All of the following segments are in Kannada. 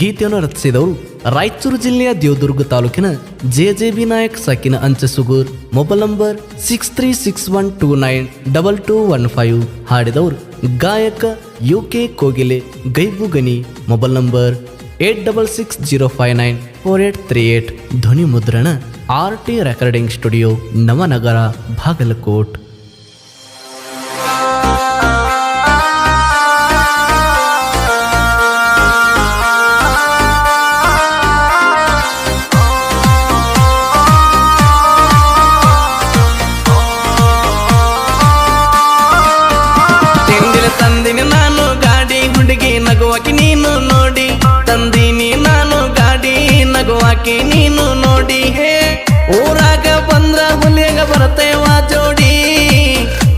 ಗೀತೆಯನ್ನು ರಚಿಸಿದವರು ರಾಯಚೂರು ಜಿಲ್ಲೆಯ ದೇವದುರ್ಗ ತಾಲೂಕಿನ J J B Nayak ಸಾಕಿನ Anchesugur mobile number six three six one two nine double two one five ಹಾಡಿದವರು ಗಾಯಕ ಯು ಕೆ ಕೋಗಿಲೆ Gaibu Gani mobile number eight double six zero five nine four eight three eight ಧ್ವನಿ ಮುದ್ರಣ R T recording studio Navanagar, Bagalkot. ನಗುವಾಕಿ ನೀನು ನೋಡಿ ಹೇ. ಊರಾಗ ಬಂದ್ರ ಹುಲಿಯಾಗ ಬರ್ತೇವ ಜೋಡಿ.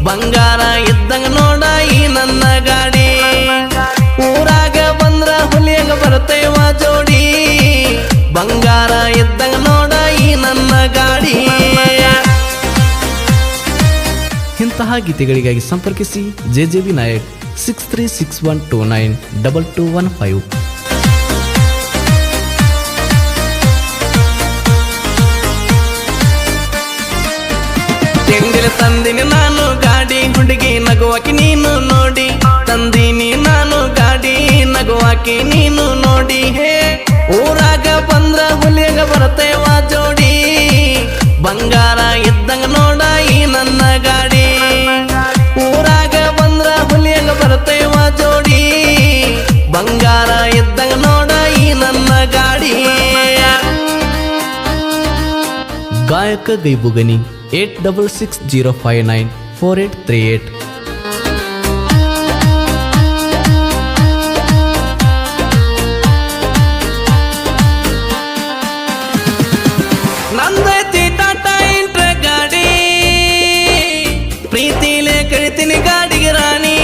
ಬಂಗಾರ ಇದ್ದಂಗ ನೋಡ ಈ ನನ್ನ ಗಾಡಿ. ಊರಾಗ ಬಂದ್ರ ಹುಲಿಯಾಗ ಬರ್ತೇವ ಜೋಡಿ. ಬಂಗಾರ ಇದ್ದಂಗ ನೋಡ ಈ ನನ್ನ ಗಾಡಿ. ಇಂತಹ ಗೀತೆಗಳಿಗಾಗಿ ಸಂಪರ್ಕಿಸಿ J J B Nayak six three six one two nine double two one five ತಿಂದಿನ ನಾನು ಗಾಡಿ, ಹುಡುಗಿ ನಗುವಾಕಿ ನೀನು ನೋಡಿ. ತಂದಿನಿ ನಾನು ಗಾಡಿ ನಗುವಾಕಿ ನೀನು ನೋಡಿ. ಹೇ, ಊರಾಗ ಬಂದ್ರ ಹುಲಿಯಾಗ ಬರ್ತೇವ ಜೋಡಿ. ಬಂಗಾರ ಇದ್ದಂಗ ನೋಡ ಈ ನನ್ನ ಗಾಡಿ. ಊರಾಗ ಬಂದ್ರ ಹುಲಿಯಾಗ ಬರ್ತೇವ ಜೋಡಿ. ಬಂಗಾರ ಇದ್ದಂಗ ನೋಡ ಈ ನನ್ನ ಗಾಡಿ. ಗಾಯಕ ಗೈಬುಗನಿ eight double six zero five nine four eight three eight ನಂದೈತಿ Tata Intra ಗಾಡಿ ಪ್ರೀತಿಲೇ ಕಳಿತೀನಿ ಗಾಡಿಗೆ ರಾಣಿ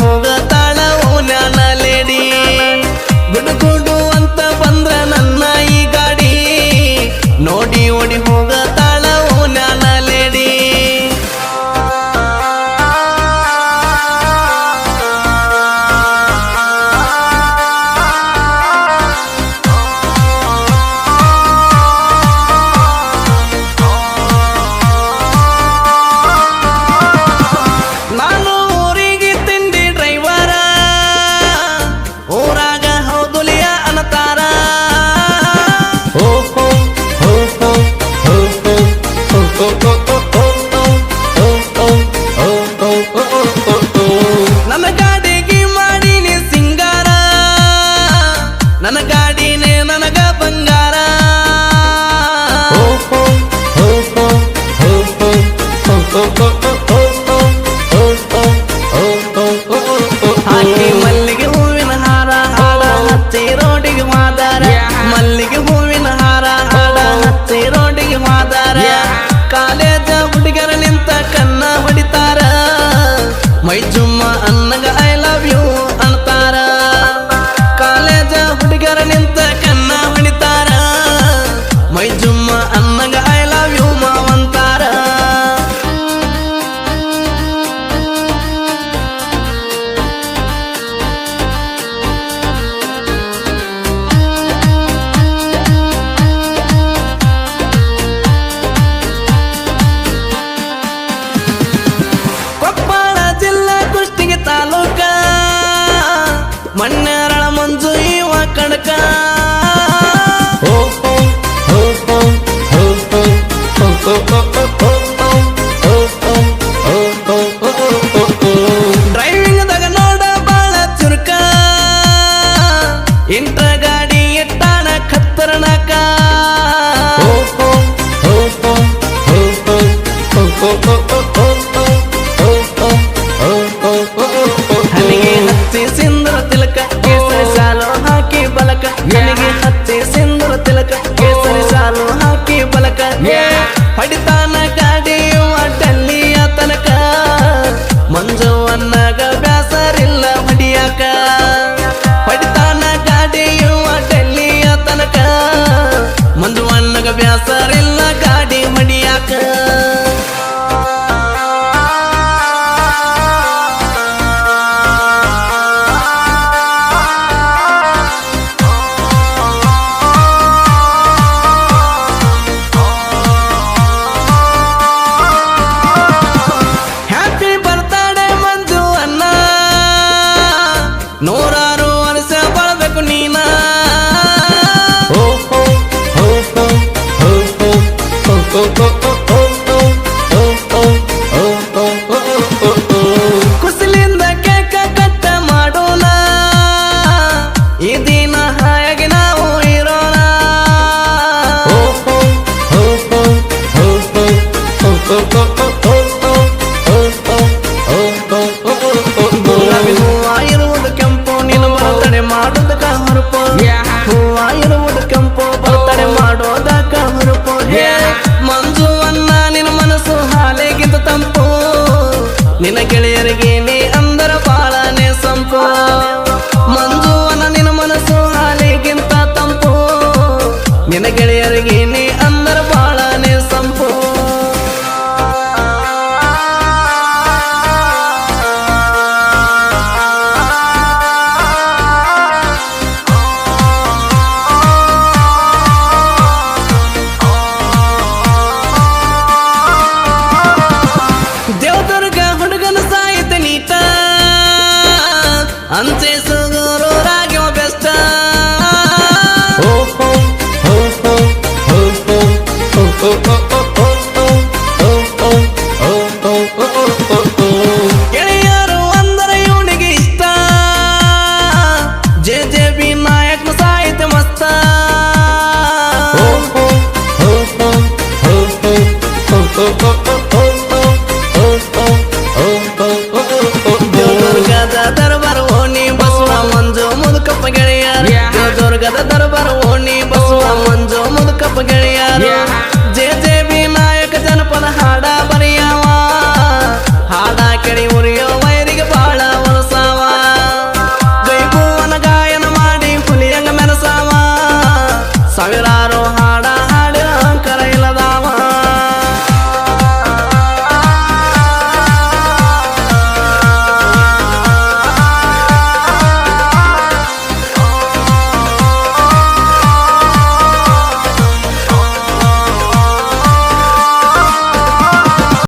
ಮುಗ ತಾಳವು ಇಟ್ಟಾನ ಕತ್ತರ್ಣಕ ಹನಿಗೆ ಹತ್ತಿ ಸಿಂಧುರ ತಿಲಕ, ಕೇಸರಿ ಸಾಲು ಹಾಕಿ ಬಲಕ. ನನಗೆ ಹತ್ತಿ ಸಿಂಧುರ ತಿಲಕ, ಕೇಸರಿ ಸಾಲು ಹಾಕಿ ಬಲಕ. ಹೊಡಿತ ನಿನ್ನ ಗೆಳೆಯರಿಗೆ ನೀ ಅಂದರ ಬಾಳನೆ ಸಂಪು. ಮಂಜುವನ ನಿನ್ನ ಮನಸ್ಸು ಹಾಲಿಗಿಂತ ತಂಪು. ನಿನ್ನ ಗೆಳೆಯರಿಗೆ